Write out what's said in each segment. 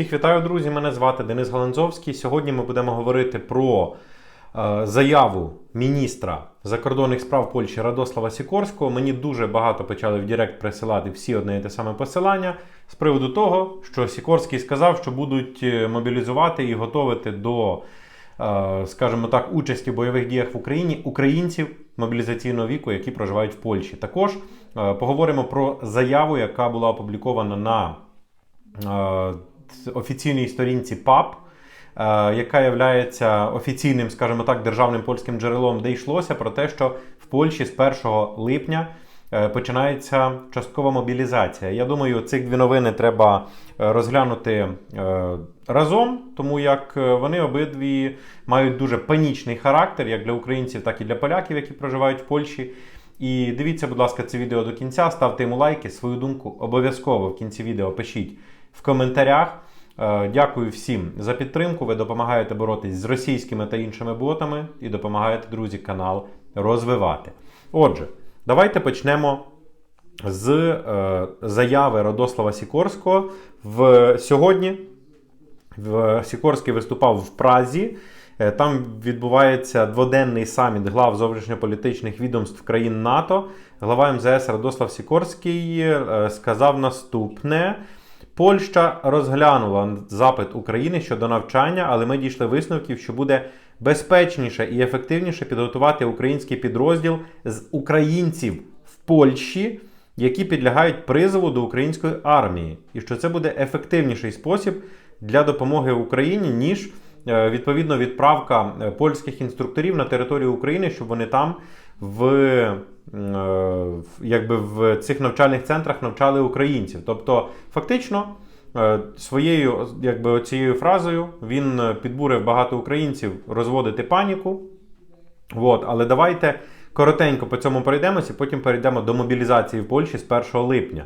Всіх вітаю, друзі! Мене звати Денис Галанзовський. Сьогодні ми будемо говорити про е, заяву міністра закордонних справ Польщі Радослава Сікорського. Мені дуже багато почали в Директ присилати всі одне і те саме посилання з приводу того, що Сікорський сказав, що будуть е, мобілізувати і готувати до, е, скажімо так, участі в бойових діях в Україні українців мобілізаційного віку, які проживають в Польщі. Також поговоримо про заяву, яка була опублікована на офіційній сторінці ПАП, е, яка є офіційним, скажімо так, державним польським джерелом, де йшлося про те, що в Польщі з 1 липня е, починається часткова мобілізація. Я думаю, цих дві новини треба е, розглянути разом, тому як вони обидві мають дуже панічний характер, як для українців, так і для поляків, які проживають в Польщі. І дивіться, будь ласка, це відео до кінця, ставте йому лайки, свою думку обов'язково в кінці відео пишіть в коментарях. Е, Дякую всім за підтримку. Ви допомагаєте боротись з російськими та іншими ботами і допомагаєте, друзі, канал розвивати. Отже, давайте почнемо з е, заяви Радослава Сікорського. В сьогодні в Сікорський виступав в Празі. Е, Там відбувається дводенний саміт глав зовнішньополітичних відомств країн НАТО. Глава МЗС Радослав Сікорський е, сказав наступне. Польща розглянула запит України щодо навчання, але ми дійшли висновків, що буде безпечніше і ефективніше підготувати український підрозділ з українців в Польщі, які підлягають призову до української армії, і що це буде ефективніший спосіб для допомоги Україні, ніж відповідно відправка е, польських інструкторів на територію України, щоб вони там в, е, якби в цих навчальних центрах навчали українців. Тобто, фактично, е, своєю якби, цією фразою він е, підбурив багато українців розводити паніку. От, але давайте коротенько по цьому пройдемося, потім перейдемо до мобілізації в Польщі з 1 липня.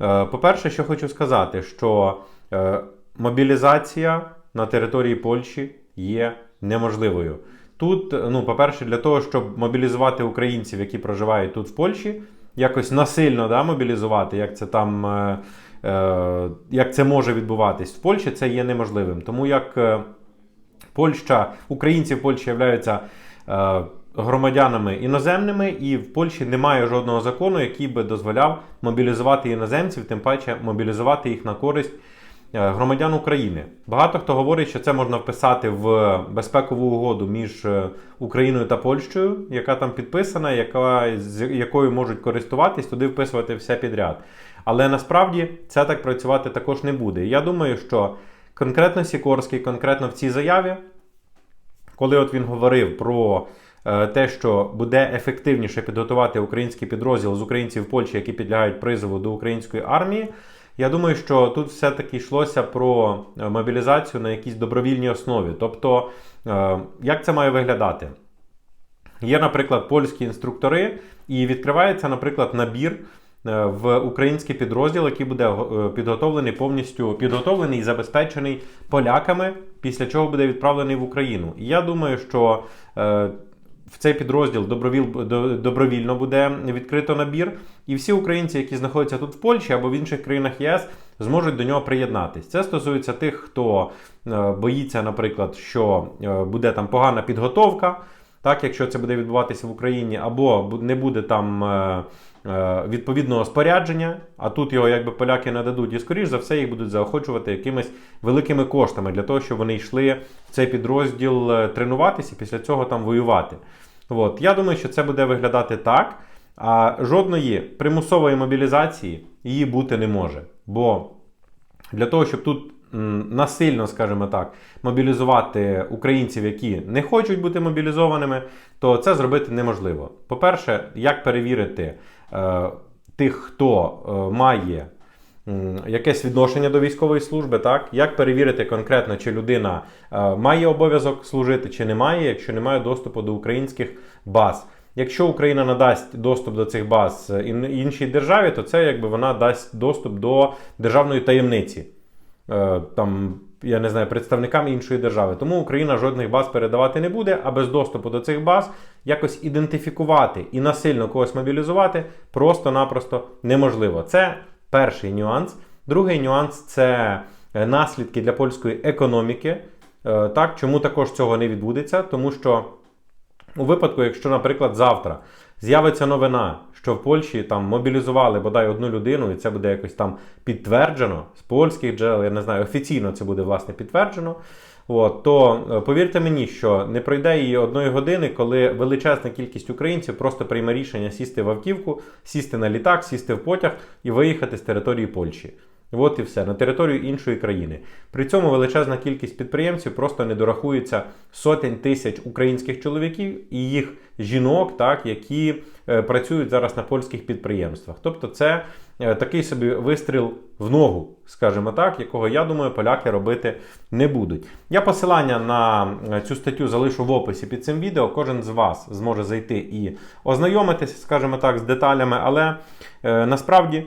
Е, По-перше, що хочу сказати, що е, мобілізація на території Польщі є неможливою. Тут, ну, по-перше, для того, щоб мобілізувати українців, які проживають тут в Польщі, якось насильно да, мобілізувати, як це там. е, е, Як це може відбуватись в Польщі, це є неможливим. Тому як е, Польща, українці в Польщі являються е, громадянами іноземними, і в Польщі немає жодного закону, який би дозволяв мобілізувати іноземців, тим паче мобілізувати їх на користь громадян України. Багато хто говорить, що це можна вписати в безпекову угоду між е, Україною та Польщею, яка там підписана, яка, з якою можуть користуватись, туди вписувати все підряд. Але насправді це так працювати також не буде. Я думаю, що конкретно Сікорський, конкретно в цій заяві, коли от він говорив про е, те, що буде ефективніше підготувати український підрозділ з українців в Польщі, які підлягають призову до української армії, я думаю, що тут все-таки йшлося про е, мобілізацію на якійсь добровільній основі. Тобто, е, як це має виглядати? Є, наприклад, польські інструктори, і відкривається, наприклад, набір е, в український підрозділ, який буде підготовлений повністю підготовлений і забезпечений поляками, після чого буде відправлений в Україну. І я думаю, що в цей підрозділ добровіль, добровільно буде відкрито набір, і всі українці, які знаходяться тут в Польщі або в інших країнах ЄС, зможуть до нього приєднатись. Це стосується тих, хто е, боїться, наприклад, що е, буде там погана підготовка. Так, якщо це буде відбуватися в Україні, або не буде там е, е, відповідного спорядження, а тут його якби поляки нададуть, і скоріш за все їх будуть заохочувати якимись великими коштами для того, щоб вони йшли в цей підрозділ е, тренуватися і після цього там воювати. От. Я думаю, що це буде виглядати так. А жодної примусової мобілізації її бути не може. Бо для того, щоб тут насильно, скажімо так, мобілізувати українців, які не хочуть бути мобілізованими, то це зробити неможливо. По-перше, як перевірити е, тих, хто е, має м, якесь відношення до військової служби, так? Як перевірити конкретно, чи людина е, має обов'язок служити, чи не має, якщо немає доступу до українських баз. Якщо Україна надасть доступ до цих баз е, іншій державі, то це якби вона дасть доступ до державної таємниці. Е, Там, я не знаю, представникам іншої держави. Тому Україна жодних баз передавати не буде, а без доступу до цих баз якось ідентифікувати і насильно когось мобілізувати просто-напросто неможливо. Це перший нюанс. Другий нюанс це е, наслідки для польської економіки. Е, Так, чому також цього не відбудеться? Тому що у випадку, якщо, наприклад, завтра з'явиться новина, що в Польщі там мобілізували бодай одну людину, і це буде якось там підтверджено з польських джерел, я не знаю, офіційно це буде власне підтверджено. От, то е, повірте мені, що не пройде і одної години, коли величезна кількість українців просто прийме рішення сісти в автівку, сісти на літак, сісти в потяг і виїхати з території Польщі. От і все на територію іншої країни. При цьому величезна кількість підприємців просто не дорахується сотень тисяч українських чоловіків і їх жінок, так які е, працюють зараз на польських підприємствах. Тобто, це е, такий собі вистріл в ногу, скажімо так, якого я думаю, поляки робити не будуть. Я посилання на е, цю статтю залишу в описі під цим відео. Кожен з вас зможе зайти і ознайомитися, скажімо так, з деталями, але е, насправді.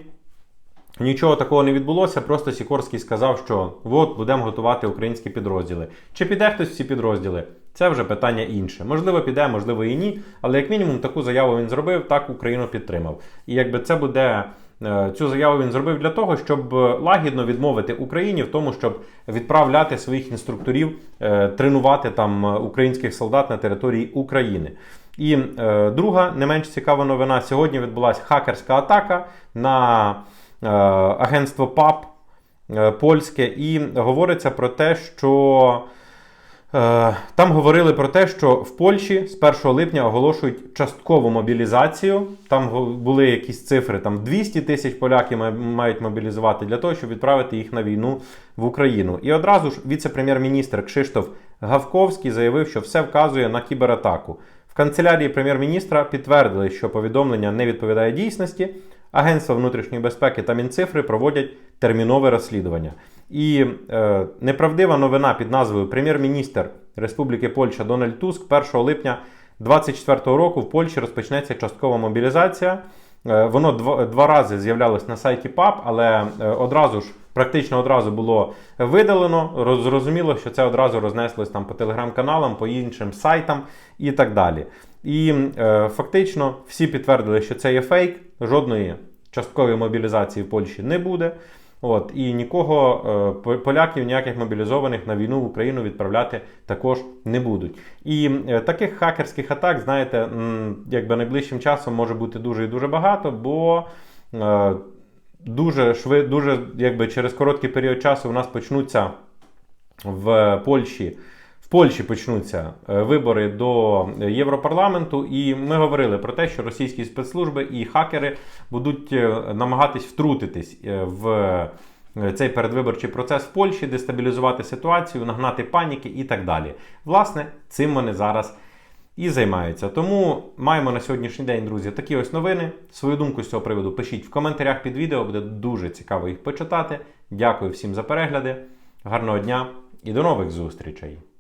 Нічого такого не відбулося, просто Сікорський сказав, що от будемо готувати українські підрозділи. Чи піде хтось в ці підрозділи? Це вже питання інше. Можливо, піде, можливо, і ні. Але як мінімум таку заяву він зробив, так Україну підтримав. І якби це буде. е, Цю заяву він зробив для того, щоб лагідно відмовити Україні в тому, щоб відправляти своїх інструкторів е, тренувати там е, українських солдат на території України. І друга не менш цікава новина: сьогодні відбулася хакерська атака на агентство ПАП е, польське, і говориться про те, що е, там говорили про те, що в Польщі з 1 липня оголошують часткову мобілізацію. Там були якісь цифри, там 200 тисяч поляків мають мобілізувати для того, щоб відправити їх на війну в Україну. І одразу ж віце-прем'єр-міністр Кшиштоф Гавковський заявив, що все вказує на кібератаку. В канцелярії прем'єр-міністра підтвердили, що повідомлення не відповідає дійсності. Агентство внутрішньої безпеки та Мінцифри проводять термінове розслідування. І е, неправдива новина під назвою Прем'єр-міністр Республіки Польща Дональд Туск 1 липня 2024 року в Польщі розпочнеться часткова мобілізація. Е, Воно два, два рази з'являлось на сайті ПАП, але е, одразу ж, практично одразу було видалено. Роз- Зрозуміло, що це одразу рознеслось там по телеграм-каналам, по іншим сайтам і так далі. І е, фактично всі підтвердили, що це є фейк, жодної часткової мобілізації в Польщі не буде. От, і нікого е, поляків, ніяких мобілізованих на війну в Україну відправляти також не будуть. І е, таких хакерських атак, знаєте, якби найближчим часом може бути дуже і дуже багато, бо е, дуже швид, дуже якби через короткий період часу у нас почнуться в Польщі. Польщі почнуться е, вибори до Європарламенту, і ми говорили про те, що російські спецслужби і хакери будуть е, намагатись втрутитись е, в цей передвиборчий процес в Польщі, дестабілізувати ситуацію, нагнати паніки і так далі. Власне, цим вони зараз і займаються. Тому маємо на сьогоднішній день, друзі, такі ось новини. Свою думку з цього приводу пишіть в коментарях під відео, буде дуже цікаво їх почитати. Дякую всім за перегляди. Гарного дня і до нових зустрічей!